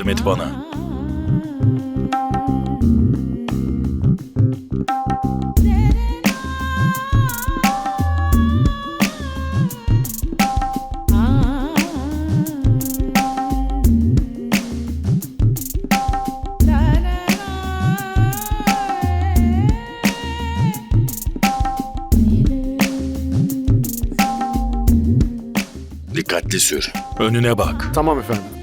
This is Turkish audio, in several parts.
Yardım et bana. Dikkatli sür. Önüne bak. Tamam efendim.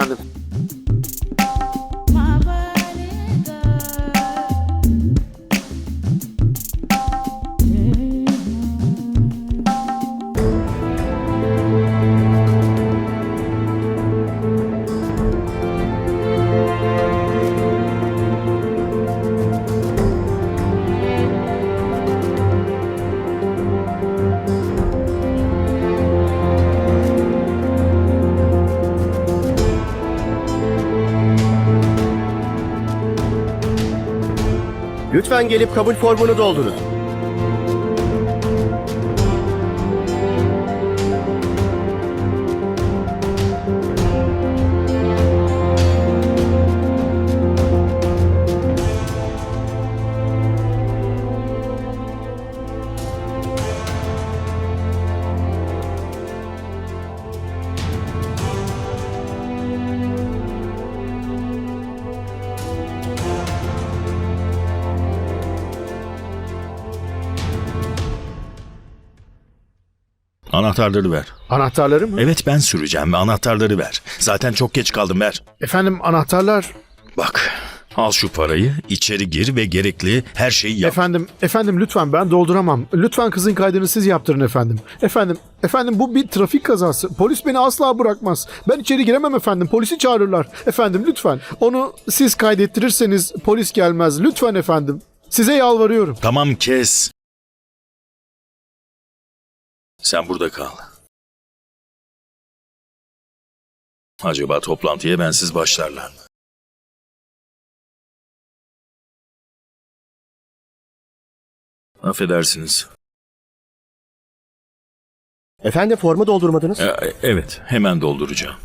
Efendim. Lütfen gelip kabul formunu doldurun. Anahtarları ver. Anahtarları mı? Evet ben süreceğim ve anahtarları ver. Zaten çok geç kaldım ver. Efendim anahtarlar. Bak al şu parayı içeri gir ve gerekli her şeyi yap. Efendim, efendim lütfen ben dolduramam. Lütfen kızın kaydını siz yaptırın efendim. Efendim, efendim bu bir trafik kazası. Polis beni asla bırakmaz. Ben içeri giremem efendim. Polisi çağırırlar. Efendim lütfen. Onu siz kaydettirirseniz polis gelmez. Lütfen efendim. Size yalvarıyorum. Tamam kes. Sen burada kal. Acaba toplantıya bensiz başlarlar mı? Affedersiniz. Efendim formu doldurmadınız. E, evet, hemen dolduracağım.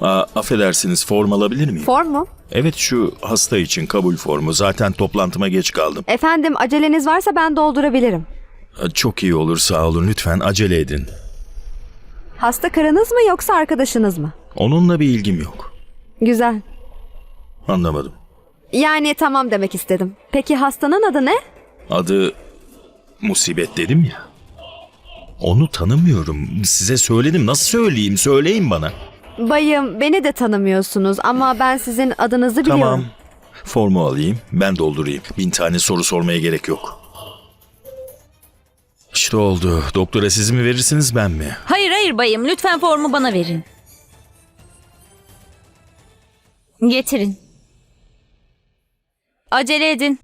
Aa, affedersiniz, form alabilir miyim? Form mu? evet, şu hasta için kabul formu. Zaten toplantıma geç kaldım. Efendim aceleniz varsa ben doldurabilirim. Çok iyi olur, sağ olun. Lütfen acele edin. Hasta karınız mı yoksa arkadaşınız mı? Onunla bir ilgim yok. Güzel. Anlamadım. Yani tamam demek istedim. Peki hastanın adı ne? Adı Musibet dedim ya. Onu tanımıyorum. Size söyledim. Nasıl söyleyeyim? Söyleyin bana. Bayım beni de tanımıyorsunuz ama ben sizin adınızı biliyorum. Tamam. Formu alayım. Ben doldurayım. Bin tane soru sormaya gerek yok. İşte oldu. Doktora siz mi verirsiniz ben mi? Hayır hayır bayım lütfen formu bana verin. Getirin. Acele edin.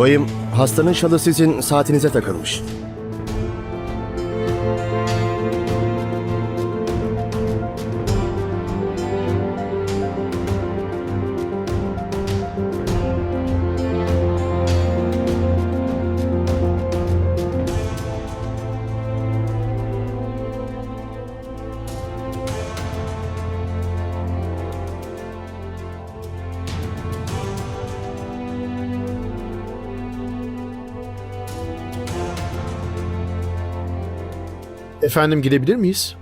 Bayım, hastanın şalı sizin saatinize takılmış. Efendim gidebilir miyiz?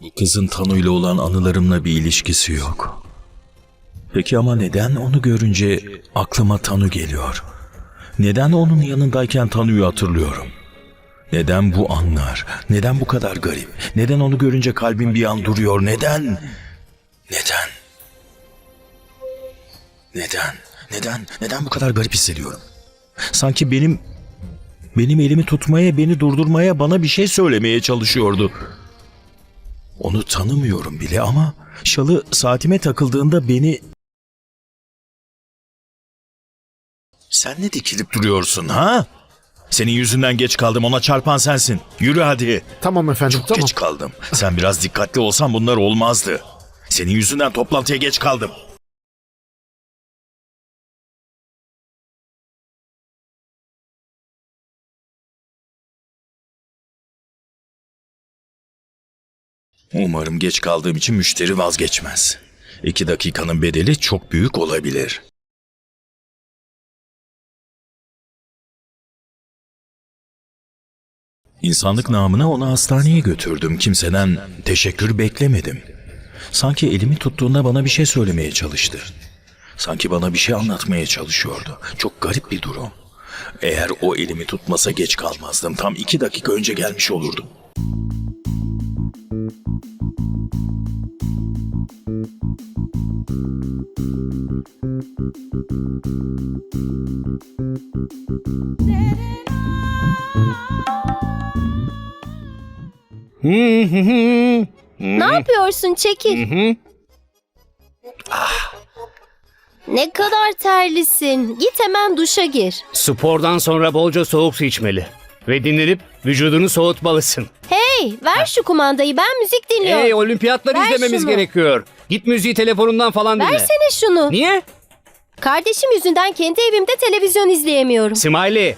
Bu kızın Tanu ile olan anılarımla bir ilişkisi yok. Peki ama neden onu görünce aklıma Tanu geliyor? Neden onun yanındayken Tanu'yu hatırlıyorum? Neden bu anlar? Neden bu kadar garip? Neden onu görünce kalbim bir an duruyor? Neden? Neden? Neden? Neden? Neden bu kadar garip hissediyorum? Sanki benim benim elimi tutmaya, beni durdurmaya, bana bir şey söylemeye çalışıyordu. Onu tanımıyorum bile ama şalı saatime takıldığında beni... Sen ne dikilip duruyorsun ha? Senin yüzünden geç kaldım ona çarpan sensin. Yürü hadi. Tamam efendim Çok tamam. geç kaldım. Sen biraz dikkatli olsan bunlar olmazdı. Senin yüzünden toplantıya geç kaldım. Umarım geç kaldığım için müşteri vazgeçmez. İki dakikanın bedeli çok büyük olabilir. İnsanlık namına onu hastaneye götürdüm. Kimseden teşekkür beklemedim. Sanki elimi tuttuğunda bana bir şey söylemeye çalıştı. Sanki bana bir şey anlatmaya çalışıyordu. Çok garip bir durum. Eğer o elimi tutmasa geç kalmazdım. Tam iki dakika önce gelmiş olurdum. Ne yapıyorsun çekil. Ne kadar terlisin. Git hemen duşa gir. Spordan sonra bolca soğuk su içmeli. Ve dinlenip vücudunu soğutmalısın. Hey ver şu kumandayı ben müzik dinliyorum. Hey olimpiyatları Ver izlememiz şunu. gerekiyor. Git müziği telefonundan falan dinle. Versene şunu. Niye? Kardeşim yüzünden kendi evimde televizyon izleyemiyorum. Smiley.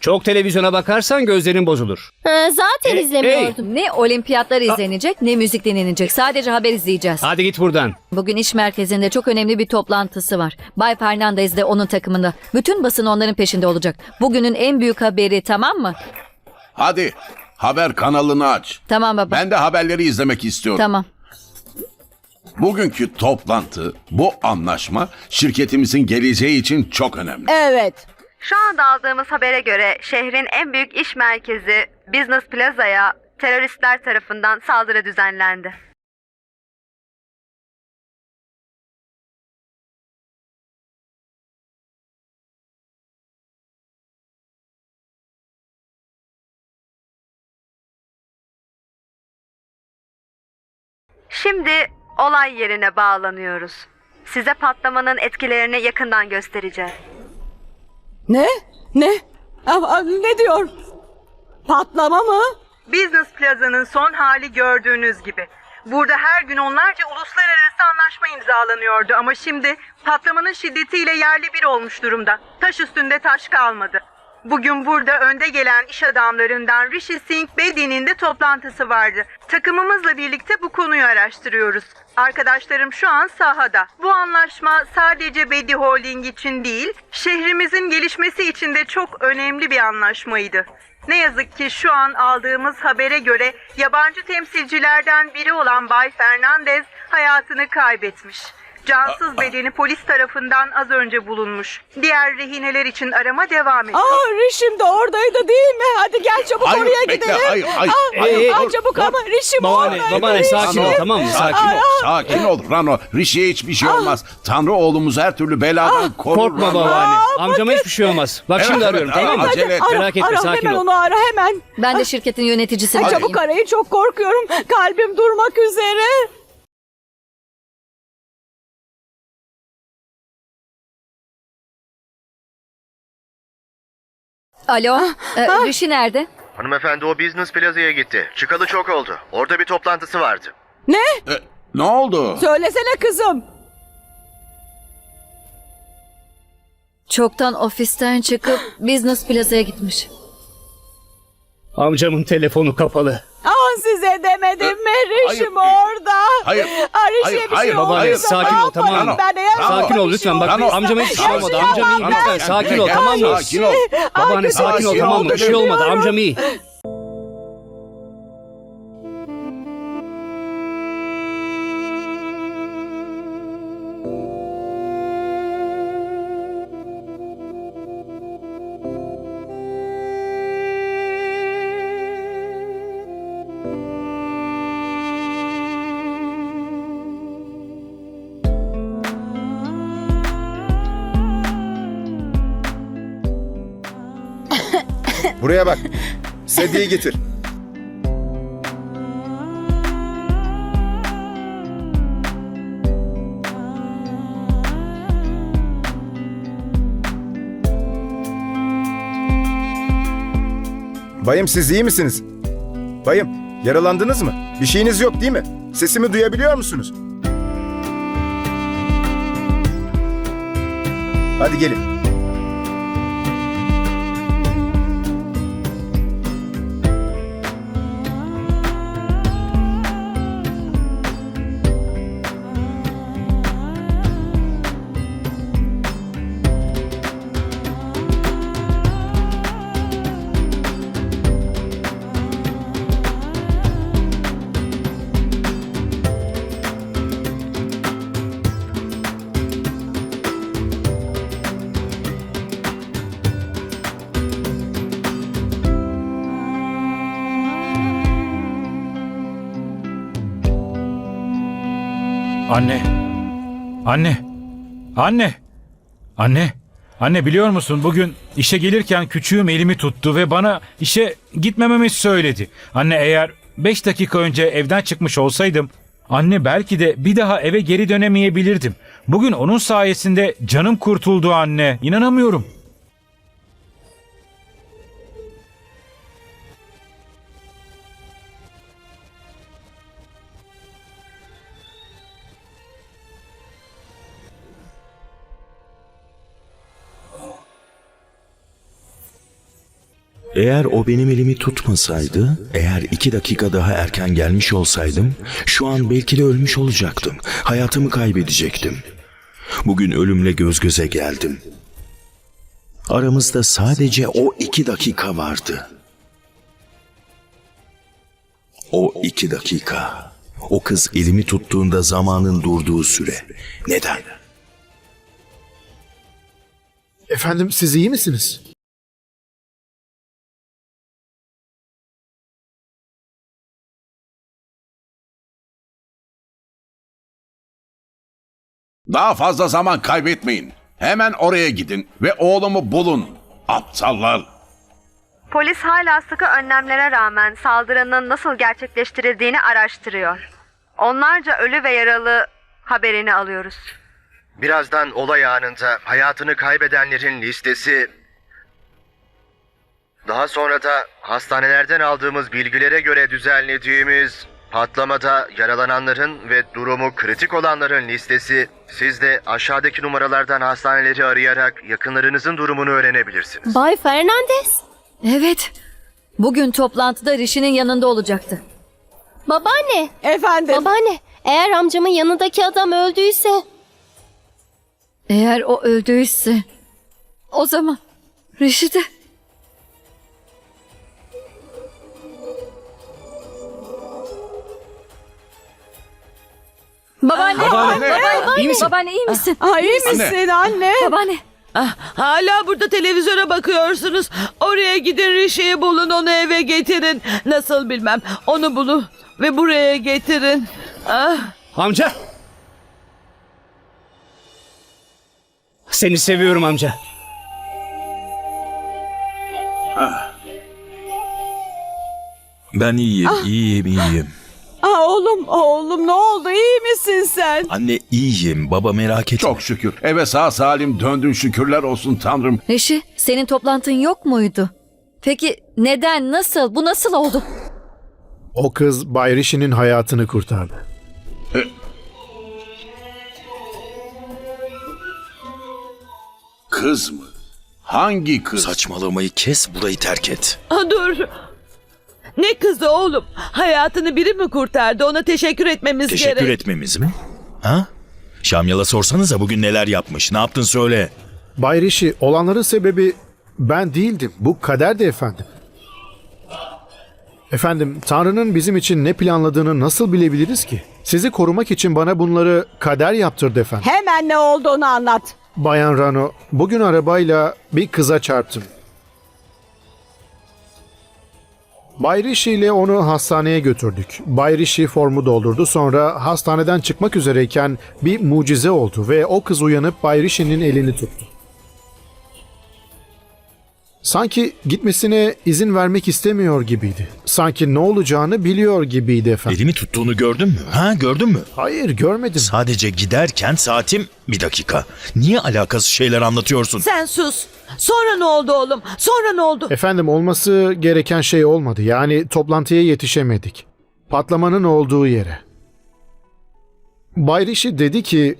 Çok televizyona bakarsan gözlerin bozulur. Ha, zaten Hey, izlemiyordum. Ne olimpiyatlar izlenecek ne müzik dinlenecek. Sadece haber izleyeceğiz. Hadi git buradan. Bugün iş merkezinde çok önemli bir toplantısı var. Bay Fernandez de onun takımında. Bütün basın onların peşinde olacak. Bugünün en büyük haberi tamam mı? Hadi haber kanalını aç. Tamam baba. Ben de haberleri izlemek istiyorum. Tamam. Bugünkü toplantı, bu anlaşma şirketimizin geleceği için çok önemli. Evet. Şu anda aldığımız habere göre şehrin en büyük iş merkezi Business Plaza'ya teröristler tarafından saldırı düzenlendi. Şimdi olay yerine bağlanıyoruz. Size patlamanın etkilerini yakından göstereceğiz. Ne? Ne? Aa, ne diyor? Patlama mı? Business Plaza'nın son hali gördüğünüz gibi. Burada her gün onlarca uluslararası anlaşma imzalanıyordu ama şimdi patlamanın şiddetiyle yerli bir olmuş durumda. Taş üstünde taş kalmadı. Bugün burada önde gelen iş adamlarından Rishi Singh Bedi'nin de toplantısı vardı. Takımımızla birlikte bu konuyu araştırıyoruz. Arkadaşlarım şu an sahada. Bu anlaşma sadece Bedi Holding için değil, şehrimizin gelişmesi için de çok önemli bir anlaşmaydı. Ne yazık ki şu an aldığımız habere göre yabancı temsilcilerden biri olan Bay Fernandez hayatını kaybetmiş. Cansız bedeni polis tarafından az önce bulunmuş. Diğer rehineler için arama devam ediyor. Aa Rişim de oradaydı değil mi? Hadi gel çabuk Hayır, oraya bekle, gidelim. hayır, hayır, Aa, hayır, aa, dur, çabuk dur. ama Rişim Babaanne, oradaydı. babaanne sakin ol Rano, tamam mı? Sakin ol. sakin ol Rano. Rishi'ye hiçbir şey olmaz. Tanrı oğlumuzu her türlü beladan korur Korkma Rano. babaanne. Aa, Amcama hiçbir şey olmaz. Bak Evet, şimdi evet, arıyorum tamam mı? acele et. Ara, Merak etme, ara, sakin hemen ol. onu ara hemen. Ben de şirketin yöneticisini Ay, arayayım. çabuk arayın çok korkuyorum. Kalbim durmak üzere. Alo, e, Rishi nerede? Hanımefendi o Business Plaza'ya gitti. Çıkalı çok oldu. Orada bir toplantısı vardı. Ne? E, ne oldu? Söylesene kızım. Çoktan ofisten çıkıp Business Plaza'ya gitmiş. Amcamın telefonu kapalı. Size demedim mi? Rişim hayır. orada. Hayır. Hayır, bir hayır, şey babaanne, olduysa sakin ol, tamam yaparım Ben eğer Tamam. Sakin ol bir lütfen. şey Bak olduysa- amcama hiçbir şey olmadı. şey Amcam iyi. Lütfen sakin ol tamam mı? Sakin ol. Babaanne sakin ol tamam mı? Bir şey olmadı. Amcam iyi. Buraya bak. Sedyeyi getir. Bayım siz iyi misiniz? Bayım yaralandınız mı? Bir şeyiniz yok değil mi? Sesimi duyabiliyor musunuz? Hadi gelin. Anne. Anne. Anne. Anne. Anne biliyor musun bugün işe gelirken küçüğüm elimi tuttu ve bana işe gitmememi söyledi. Anne eğer 5 dakika önce evden çıkmış olsaydım anne belki de bir daha eve geri dönemeyebilirdim. Bugün onun sayesinde canım kurtuldu anne. İnanamıyorum. Eğer o benim elimi tutmasaydı, eğer iki dakika daha erken gelmiş olsaydım, şu an belki de ölmüş olacaktım. Hayatımı kaybedecektim. Bugün ölümle göz göze geldim. Aramızda sadece o iki dakika vardı. O iki dakika. O kız elimi tuttuğunda zamanın durduğu süre. Neden? Efendim siz iyi misiniz? Daha fazla zaman kaybetmeyin. Hemen oraya gidin ve oğlumu bulun. Aptallar. Polis hala sıkı önlemlere rağmen saldırının nasıl gerçekleştirildiğini araştırıyor. Onlarca ölü ve yaralı haberini alıyoruz. Birazdan olay anında hayatını kaybedenlerin listesi... Daha sonra da hastanelerden aldığımız bilgilere göre düzenlediğimiz patlamada yaralananların ve durumu kritik olanların listesi siz de aşağıdaki numaralardan hastaneleri arayarak yakınlarınızın durumunu öğrenebilirsiniz. Bay Fernandez. Evet. Bugün toplantıda Rishi'nin yanında olacaktı. Babaanne. Efendim. Babaanne. Eğer amcamın yanındaki adam öldüyse... Eğer o öldüyse o zaman Rishi de Babaanne, Babaanne. babaanne, İyi misin? babaanne iyi misin? Ay iyi misin anne? Babaanne. Ah, hala burada televizyona bakıyorsunuz. Oraya gidin Rişi'yi bulun onu eve getirin. Nasıl bilmem. Onu bulun ve buraya getirin. Ah. Amca. Seni seviyorum amca. Ben iyiyim, iyiyim, iyiyim. Oğlum, oğlum ne oldu? İyi misin sen? Anne iyiyim baba merak etme. Çok şükür. Eve sağ salim döndün şükürler olsun Tanrım. Reşi senin toplantın yok muydu? Peki neden, nasıl, bu nasıl oldu? O kız Bay Rishi'nin hayatını kurtardı. Kız mı? Hangi kız? Saçmalamayı kes burayı terk et. Aa, dur. Ne kızı oğlum? Hayatını biri mi kurtardı? Ona teşekkür etmemiz Teşekkür gerek. etmemiz mi? Ha? Şamyal'a sorsanıza bugün neler yapmış. Ne yaptın söyle. Bay Rishi olanların sebebi ben değildim. Bu kaderdi efendim. Efendim Tanrı'nın bizim için ne planladığını nasıl bilebiliriz ki? Sizi korumak için bana bunları kader yaptırdı efendim. Hemen ne olduğunu anlat. Bayan Rano, bugün arabayla bir kıza çarptım. Bay ile onu hastaneye götürdük. Bay formu doldurdu. Sonra hastaneden çıkmak üzereyken bir mucize oldu ve o kız uyanıp Bay elini tuttu. Sanki gitmesine izin vermek istemiyor gibiydi. Sanki ne olacağını biliyor gibiydi efendim. Elimi tuttuğunu gördün mü? Ha gördün mü? Hayır görmedim. Sadece giderken saatim bir dakika. Niye alakasız şeyler anlatıyorsun? Sen sus. Sonra ne oldu oğlum? Sonra ne oldu? Efendim olması gereken şey olmadı. Yani toplantıya yetişemedik. Patlamanın olduğu yere. Bay dedi ki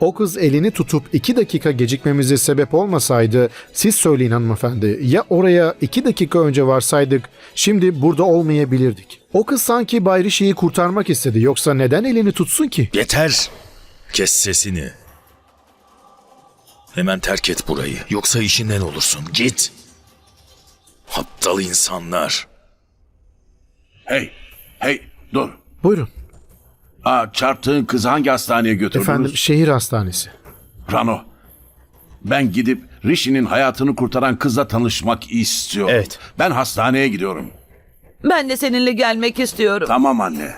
o kız elini tutup iki dakika gecikmemize sebep olmasaydı siz söyleyin hanımefendi. Ya oraya iki dakika önce varsaydık şimdi burada olmayabilirdik. O kız sanki Bay Rishi'yi kurtarmak istedi. Yoksa neden elini tutsun ki? Yeter. Kes sesini. Hemen terk et burayı. Yoksa işinden olursun. Git. Aptal insanlar. Hey, hey dur. Buyurun. Aa, çarptığın kızı hangi hastaneye götürdünüz? Efendim şehir hastanesi. Rano. Ben gidip Rishi'nin hayatını kurtaran kızla tanışmak istiyorum. Evet. Ben hastaneye gidiyorum. Ben de seninle gelmek istiyorum. Tamam anne.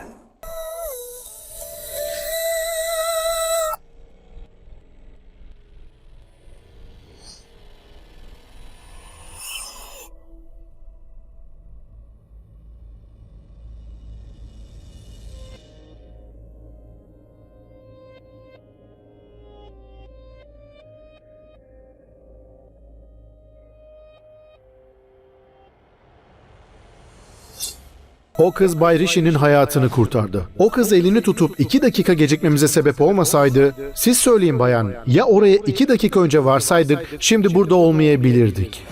O kız Bay Rishi'nin hayatını kurtardı. O kız elini tutup iki dakika gecikmemize sebep olmasaydı, siz söyleyin bayan, ya oraya iki dakika önce varsaydık, şimdi burada olmayabilirdik.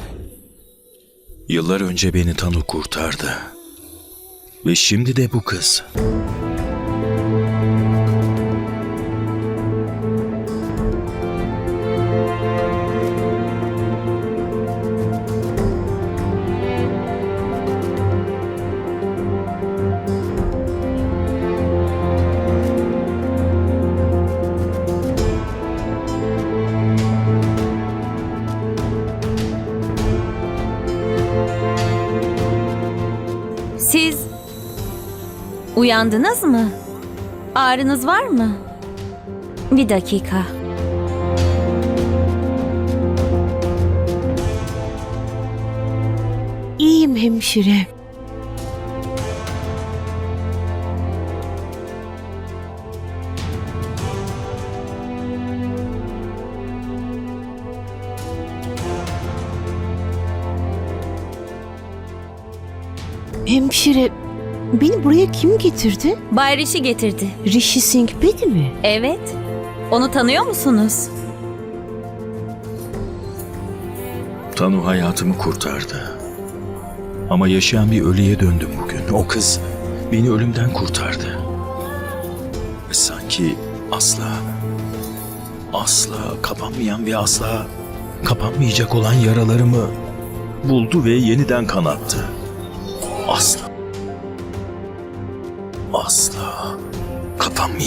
Yıllar önce beni Tanu kurtardı. Ve şimdi de bu kız. Uyandınız mı? Ağrınız var mı? Bir dakika. İyiyim hemşire. Hemşire, beni buraya kim getirdi? Bay Rishi getirdi. Rishi Singh Bedi mi? Evet. Onu tanıyor musunuz? Tanu hayatımı kurtardı. Ama yaşayan bir ölüye döndüm bugün. O kız beni ölümden kurtardı. Ve sanki asla, asla kapanmayan ve asla kapanmayacak olan yaralarımı buldu ve yeniden kanattı. Asla